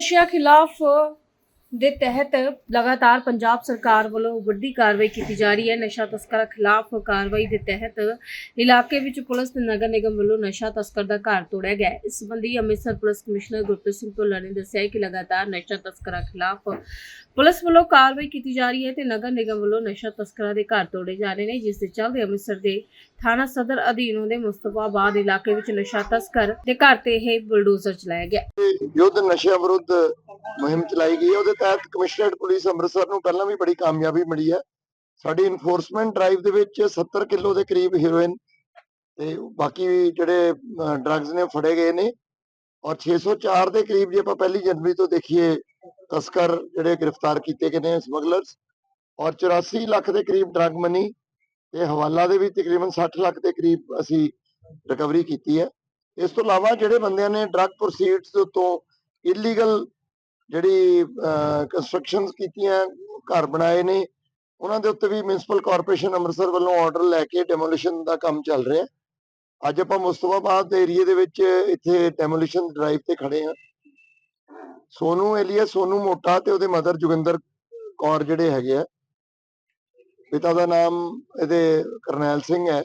ਨਸ਼ਿਆਂ ਖਿਲਾਫ ਦੇ ਤਹਿਤ ਲਗਾਤਾਰ ਪੰਜਾਬ ਸਰਕਾਰ ਵੱਲੋਂ ਵੱਡੀ ਕਾਰਵਾਈ ਕੀਤੀ ਜਾ ਰਹੀ ਹੈ। ਨਸ਼ਾ ਤਸਕਰਾਂ ਖਿਲਾਫ ਕਾਰਵਾਈ ਦੇ ਤਹਿਤ ਇਲਾਕੇ ਵਿੱਚ ਪੁਲਿਸ ਤੇ ਨਗਰ ਨਿਗਮ ਵੱਲੋਂ ਨਸ਼ਾ ਤਸਕਰ ਦਾ ਘਰ ਤੋੜਿਆ ਗਿਆ ਇਸ ਸੰਬੰਧੀ ਅੰਮ੍ਰਿਤਸਰ ਪੁਲਿਸ ਕਮਿਸ਼ਨਰ ਗੁਰਪ੍ਰੀਤ ਸਿੰਘ ਢੋਲਾ ਨੇ ਦੱਸਿਆ ਕਿ ਲਗਾਤਾਰ ਨਸ਼ਾ ਤਸਕਰਾਂ ਖਿਲਾਫ ਪੁਲਿਸ ਵੱਲੋਂ ਕਾਰਵਾਈ ਕੀਤੀ ਜਾ ਰਹੀ ਹੈ ਤੇ ਨਗਰ ਨਿਗਮ ਵੱਲੋਂ ਨਸ਼ਾ ਤਸਕਰਾਂ ਦੇ ਘਰ ਤੋੜੇ ਜਾ ਰਹੇ ਨੇ, ਜਿਸ ਦੇ ਚੱਲਦੇ ਅੰਮ੍ਰਿਤਸਰ ਦੇ ਥਾਣਾ ਸਦਰ ਅਧੀਨ ਆਉਂਦੇ ਮੁਸਤਫਾਬਾਦ ਇਲਾਕੇ ਵਿੱਚ ਨਸ਼ਾ ਤਸਕਰ ਦੇ ਘਰ ਤੇ ਇਹ ਬੁਲਡੋਜ਼ਰ ਚਲਾਇਆ ਗਿਆ। ਯੁੱਧ ਨਸ਼ਿਆਂ ਵਿਰੁੱਧ ਮੁਹਿੰਮ ਚਲਾਈ ਗਈ ਹੈ। ਉਹਦੇ ਤਹਿਤ ਕਮਿਸ਼ਨਰੇਟ ਪੁਲਿਸ ਅੰਮ੍ਰਿਤਸਰ ਨੂੰ ਪਹਿਲਾਂ ਵੀ ਬੜੀ ਕਾਮਯਾਬੀ ਮਿਲੀ ਹੈ। ਸਾਡੀ ਇਨਫੋਰਸਮੈਂਟ ਡਰਾਈਵ ਦੇ ਵਿੱਚ 70 ਕਿਲੋ ਦੇ ਕਰੀਬ ਹੀਰੋਇਨ ਤੇ ਬਾਕੀ ਜਿਹੜੇ ਡਰੱਗਸ ਨੇ ਫੜੇ ਗਏ ਨੇ। ਔਰ 604 ਦੇ ਕਰੀਬ ਜੇ ਆਪਾਂ ਪਹਿਲੀ ਜਨਵਰੀ ਤੋਂ ਦੇਖੀਏ, ਤਸਕਰ ਜਿਹੜੇ ਗ੍ਰਿਫਤਾਰ ਕੀਤੇ ਗਏ ਨੇ ਸਮਗਲਰਸ ਔਰ 84 ਲੱਖ ਦੇ ਕਰੀਬ ਡਰੱਗ ਮਨੀ ਤੇ ਹਵਾਲਾ ਦੇ ਵੀ ਤਕਰੀਬਨ 60 ਲੱਖ ਦੇ ਕਰੀਬ ਅਸੀਂ ਰਿਕਵਰੀ ਕੀਤੀ ਹੈ। ਇਸ ਤੋਂ ਇਲਾਵਾ ਜਿਹੜੇ ਬੰਦਿਆਂ ਨੇ ਡਰੱਗ ਪ੍ਰੋਸੀਡਸ ਦੇ ਉੱਤੋਂ ਇਲੀਗਲ ਜਿਹੜੀ ਕੰਸਟਰਕਸ਼ਨਸ ਕੀਤੀਆਂ, ਘਰ ਬਣਾਏ ਨੇ, ਉਹਨਾਂ ਦੇ ਉੱਤੇ ਵੀ ਮਿਊਨਿਸਪਲ ਕਾਰਪੋਰੇਸ਼ਨ ਅੰਮ੍ਰਿਤਸਰ ਵੱਲੋਂ ਆਰਡਰ ਲੈ ਕੇ ਡੈਮੋਲੀਸ਼ਨ ਦਾ ਕੰਮ ਚੱਲ ਰਿਹਾ ਅੱਜ ਆਪਾਂ ਮੁਸਤਫਾਬਾਦ ਦੇ ਏਰੀਏ ਦੇ ਵਿੱਚ ਇੱਥੇ ਡੈਮੋਲੀਸ਼ਨ ਡਰਾਈਵ ਤੇ ਖੜੇ ਹਾਂ। ਸੋਨੂ ਏਲੀਆ ਸੋਨੂ ਮੋਟਾ ਤੇ ਉਹਦੇ ਮਦਰ ਜੋਗਿੰਦਰ ਕੌਰ ਜਿਹੜੇ ਹੈਗੇ ਆ। ਪਿਤਾ ਦਾ ਨਾਮ ਇਹਦੇ ਕਰਨੈਲ ਸਿੰਘ ਹੈ।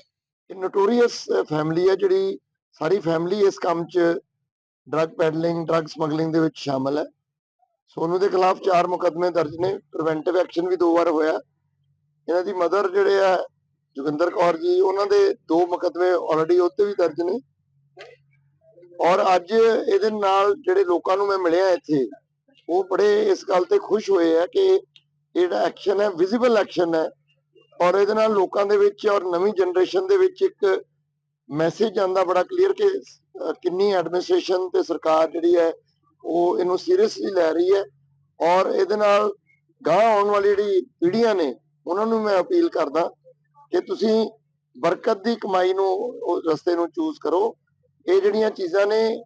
ਇਹ ਨੋਟੋਰੀਅਸ ਫੈਮਿਲੀ ਹੈ ਜਿਹੜੀ ਸਾਰੀ ਫੈਮਿਲੀ ਇਸ ਕੰਮ 'ਚ ਡਰੱਗ ਪੈਡਲਿੰਗ ਡਰੱਗ ਸਮਗਲਿੰਗ ਦੇ ਵਿੱਚ ਸ਼ਾਮਲ ਹੈ। ਸੋਨੂ ਦੇ ਖਿਲਾਫ ਚਾਰ ਮੁਕੱਦਮੇ ਦਰਜ ਨੇ ਪ੍ਰੀਵੈਂਟਿਵ ਐਕਸ਼ਨ ਵੀ ਦੋ ਵਾਰ ਹੋਇਆ। ਇਹਨਾਂ ਦੀ ਮਦਰ ਜਿਹੜੇ ਆ, ਜੋਗਿੰਦਰ ਕੌਰ ਜੀ, ਉਹਨਾਂ ਦੇ ਦੋ ਮੁਕੱਦਮੇ ਆਲਰੇਡੀ ਉੱਤੇ ਵੀ ਦਰਜ ਨੇ। ਔਰ ਅੱਜ ਇਹਦੇ ਨਾਲ ਜਿਹੜੇ ਲੋਕਾਂ ਨੂੰ ਮੈਂ ਮਿਲਿਆ ਇੱਥੇ, ਉਹ ਬੜੇ ਇਸ ਗੱਲ ਤੇ ਖੁਸ਼ ਹੋਏ ਆ ਕਿ ਇਹ ਜਿਹੜਾ ਐਕਸ਼ਨ ਹੈ ਵਿਜ਼ੀਬਲ ਐਕਸ਼ਨ ਹੈ ਔਰ ਇਹਦੇ ਨਾਲ ਲੋਕਾਂ ਦੇ ਵਿੱਚ ਔਰ ਨਵੀਂ ਜਨਰੇਸ਼ਨ ਦੇ ਵਿੱਚ ਇੱਕ ਮੈਸੇਜ ਆਂਦਾ ਬੜਾ ਕਲੀਅਰ ਕਿ ਕਿੰਨੀ ਐਡਮਿਨਿਸਟ੍ਰੇਸ਼ਨ ਤੇ ਸਰਕਾਰ ਜਿਹੜੀ ਹੈ, ਉਹ ਇਹਨੂੰ ਸੀਰੀਅਸਲੀ ਲੈ ਰਹੀ ਹੈ ਔਰ ਇਹਦੇ ਨਾਲ ਗਾਂ ਆਉਣ ਵਾਲੀ ਜਿਹੜੀ ਪੀੜ੍ਹੀਆਂ ਨੇ, ਉਹਨਾਂ ਨੂੰ ਮੈਂ ਅਪੀਲ ਕਰਦਾ ਕਿ ਤੁਸੀਂ ਬਰਕਤ ਦੀ ਕਮਾਈ ਨੂੰ ਉਹ ਰਸਤੇ ਨੂੰ ਚੂਜ਼ ਕਰੋ। ਇਹ ਜਿਹੜੀਆਂ ਚੀਜ਼ਾਂ ਨੇ,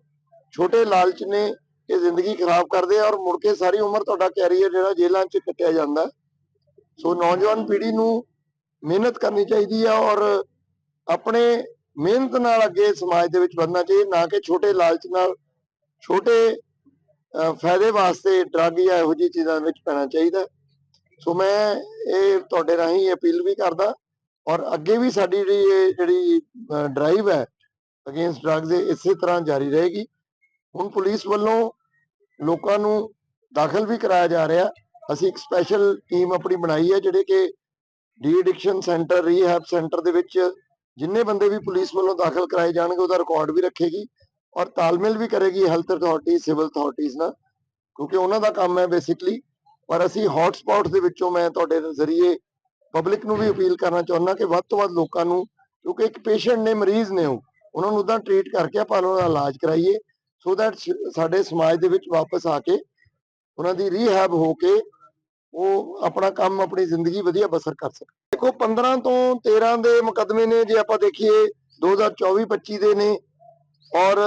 ਛੋਟੇ ਲਾਲਚ ਨੇ, ਇਹ ਜ਼ਿੰਦਗੀ ਖਰਾਬ ਕਰਦੇ ਆ ਔਰ ਮੁੜ ਕੇ ਸਾਰੀ ਉਮਰ ਤੁਹਾਡਾ ਕੈਰੀਅਰ ਜਿਹੜਾ ਜੇਲ੍ਹਾਂ 'ਚ ਕੱਟਿਆ ਜਾਂਦਾ। ਸੋ ਨੌਜਵਾਨ ਪੀੜ੍ਹੀ ਨੂੰ ਮਿਹਨਤ ਕਰਨੀ ਚਾਹੀਦੀ ਹੈ ਔਰ ਆਪਣੇ ਮਿਹਨਤ ਨਾਲ ਅੱਗੇ ਸਮਾਜ ਦੇ ਵਿੱਚ ਵਧਣਾ ਚਾਹੀਏ ਨਾ ਕਿ ਛੋਟੇ ਲਾਲਚ ਨਾਲ, ਛੋਟੇ ਫਾਇਦੇ ਵਾਸਤੇ ਡਰੱਗ ਜਾਂ ਇਹੋ ਜਿਹੀ ਚੀਜ਼ਾਂ ਵਿੱਚ ਪੈਣਾ ਚਾਹੀਦਾ। ਸੋ ਮੈਂ ਇਹ ਤੁਹਾਡੇ ਰਾਹੀਂ ਅਪੀਲ ਵੀ ਕਰਦਾ ਔਰ ਅੱਗੇ ਵੀ ਸਾਡੀ ਜਿਹੜੀ ਇਹ ਜਿਹੜੀ ਡਰਾਈਵ ਹੈ ਅਗੇਂਸਟ ਡਰੱਗਸ ਇਸੇ ਤਰ੍ਹਾਂ ਜਾਰੀ ਰਹੇਗੀ। ਹੁਣ ਪੁਲਿਸ ਵੱਲੋਂ ਲੋਕਾਂ ਨੂੰ ਦਾਖਲ ਵੀ ਕਰਾਇਆ ਜਾ ਰਿਹਾ। ਅਸੀਂ ਇੱਕ ਸਪੈਸ਼ਲ ਟੀਮ ਆਪਣੀ ਬਣਾਈ ਹੈ ਜਿਹੜੇ ਕਿ de addiction centre rehab centre ਦੇ ਵਿੱਚ ਜਿੰਨੇ ਬੰਦੇ ਵੀ ਪੁਲਿਸ ਵੱਲੋਂ ਦਾਖਲ ਕਰਾਏ ਜਾਣਗੇ, ਉਹਦਾ ਰਿਕਾਰਡ ਵੀ ਰੱਖੇਗੀ ਔਰ ਤਾਲਮੇਲ ਵੀ ਕਰੇਗੀ ਹੈਲਥ ਅਥਾਰਟੀ ਸਿਵਲ ਅਥਾਰਟੀਜ਼ ਨਾਲ, ਕਿਉਂਕਿ ਉਹਨਾਂ ਦਾ ਕੰਮ ਹੈ ਬੇਸਿਕਲੀ ਪਰ ਅਸੀਂ ਹੌਟ ਸਪੌਟਸ ਦੇ ਵਿੱਚੋਂ ਮੈਂ ਤੁਹਾਡੇ ਜ਼ਰੀਏ ਪਬਲਿਕ ਨੂੰ ਵੀ ਅਪੀਲ ਕਰਨਾ ਚਾਹੁੰਦਾ ਕਿ ਵੱਧ ਤੋਂ ਵੱਧ ਲੋਕਾਂ ਨੂੰ, ਕਿਉਂਕਿ ਇੱਕ ਪੇਸ਼ੈਂਟ ਨੇ ਮਰੀਜ਼ ਨੇ ਉਹ, ਉਹਨਾਂ ਨੂੰ ਉਦਾਂ ਟ੍ਰੀਟ ਕਰਕੇ ਆਪਾਂ ਉਹਨਾਂ ਦਾ ਇਲਾਜ ਕਰਾਈਏ ਸੋ ਦੈਟ ਸਾਡੇ ਸਮਾਜ ਦੇ ਵਿੱਚ ਵਾਪਸ ਆ ਕੇ ਉਹਨਾਂ ਦੀ ਰੀਹੈਬ ਹੋ ਕੇ ਉਹ ਆਪਣਾ ਕੰਮ ਆਪਣੀ ਜ਼ਿੰਦਗੀ ਵਧੀਆ ਬਸਰ ਕਰ ਸਕਣ। ਦੇਖੋ 15 ਤੋਂ 13 ਦੇ ਮੁਕੱਦਮੇ ਨੇ ਜੇ ਆਪਾਂ ਦੇਖੀਏ 2024-25 ਦੇ ਨੇ। ਔਰ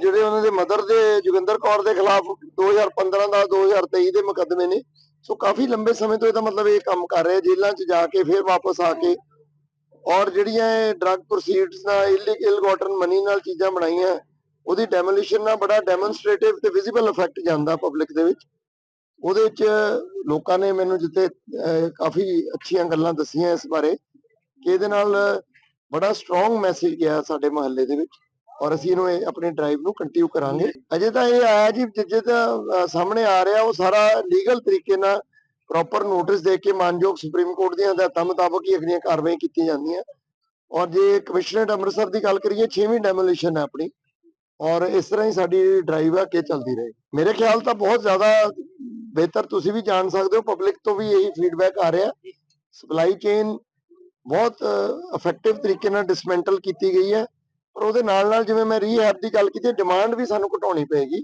ਜਿਹੜੇ ਉਹਨਾਂ ਦੇ ਮਦਰ ਦੇ ਜੋਗਿੰਦਰ ਕੌਰ ਦੇ ਖਿਲਾਫ 2015 ਦਾ 2023 ਦੇ ਮੁਕੱਦਮੇ ਨੇ। ਸੋ ਕਾਫੀ ਲੰਬੇ ਸਮੇਂ ਤੋਂ ਇਹਦਾ ਮਤਲਬ ਇਹ ਕੰਮ ਕਰ ਰਹੇ ਆ, ਜੇਲ੍ਹਾਂ 'ਚ ਜਾ ਕੇ ਫਿਰ ਵਾਪਸ ਆ ਕੇ। ਔਰ ਜਿਹੜੀਆਂ ਇਹ ਡਰੱਗ ਪ੍ਰੋਸੀਡਸ ਨਾਲ ਇਲੀਗਲ ਗਾਟਨ ਮਨੀ ਨਾਲ ਚੀਜ਼ਾਂ ਬਣਾਈਆਂ ਉਹਦੀ ਡੈਮੋਲੀਸ਼ਨ ਨਾਲ ਬੜਾ ਡੈਮੋਨਸਟ੍ਰੇਟਿਵ ਤੇ ਵਿਜ਼ੀਬਲ ਇਫੈਕਟ ਜਾਂਦਾ ਪਬਲਿਕ ਦੇ ਵਿੱਚ। ਉਹਦੇ ਵਿੱਚ ਲੋਕਾਂ ਨੇ ਮੈਨੂੰ ਜਿੱਤੇ ਕਾਫੀ ਅੱਛੀਆਂ ਗੱਲਾਂ ਦੱਸੀਆਂ ਇਸ ਬਾਰੇ ਕਿ ਇਹਦੇ ਨਾਲ ਬੜਾ ਸਟਰੋਂਗ ਮੈਸੇਜ ਗਿਆ ਸਾਡੇ ਮੁਹੱਲੇ ਦੇ ਵਿੱਚ ਔਰ ਅਸੀਂ ਇਹਨੂੰ ਇਹ ਡਰਾਈਵ ਨੂੰ ਕੰਟੀਨਿਊ ਕਰਾਂਗੇ। ਅਜੇ ਤਾਂ ਇਹ ਆਇਆ ਜੀ ਜਿੱਜੇ ਤਾਂ ਸਾਹਮਣੇ ਆ ਰਿਹਾ, ਉਹ ਸਾਰਾ ਲੀਗਲ ਤਰੀਕੇ ਨਾਲ ਪ੍ਰੋਪਰ ਨੋਟਿਸ ਦੇ ਕੇ ਮਾਨਯੋਗ ਸੁਪਰੀਮ ਕੋਰਟ ਦੀਆਂ ਹਦਾਇਤਾਂ ਮੁਤਾਬਕ ਹੀ ਅਗਲੀਆਂ ਕਾਰਵਾਈਆਂ ਕੀਤੀਆਂ ਜਾਂਦੀਆਂ। ਔਰ ਜੇ ਕਮਿਸ਼ਨਰੇਟ ਅੰਮ੍ਰਿਤਸਰ ਦੀ ਗੱਲ ਕਰੀਏ 6ਵੀਂ ਡੈਮੋਲੀਸ਼ਨ ਹੈ ਆਪਣੀ ਔਰ ਇਸ ਤਰ੍ਹਾਂ ਹੀ ਸਾਡੀ ਡਰਾਈਵ ਆ ਕੇ ਚੱਲਦੀ ਰਹੇ। ਮੇਰੇ ਖਿਆਲ ਤਾਂ ਬਹੁਤ ਜ਼ਿਆਦਾ ਬਿਹਤਰ ਤੁਸੀਂ ਵੀ ਜਾਣ ਸਕਦੇ ਹੋ ਪਬਲਿਕ ਤੋਂ ਵੀ ਇਹੀ ਫੀਡਬੈਕ ਆ ਰਿਹਾ। ਸਪਲਾਈ ਚੇਨ ਬਹੁਤ ਇਫੈਕਟਿਵ ਤਰੀਕੇ ਨਾਲ ਡਿਸਮੈਂਟਲ ਕੀਤੀ ਗਈ ਹੈ। ਪਰ ਉਹਦੇ ਨਾਲ ਨਾਲ ਜਿਵੇਂ ਮੈਂ ਰੀਹੈਬ ਦੀ ਗੱਲ ਕੀਤੀ ਡਿਮਾਂਡ ਵੀ ਸਾਨੂੰ ਘਟਾਉਣੀ ਪਏਗੀ।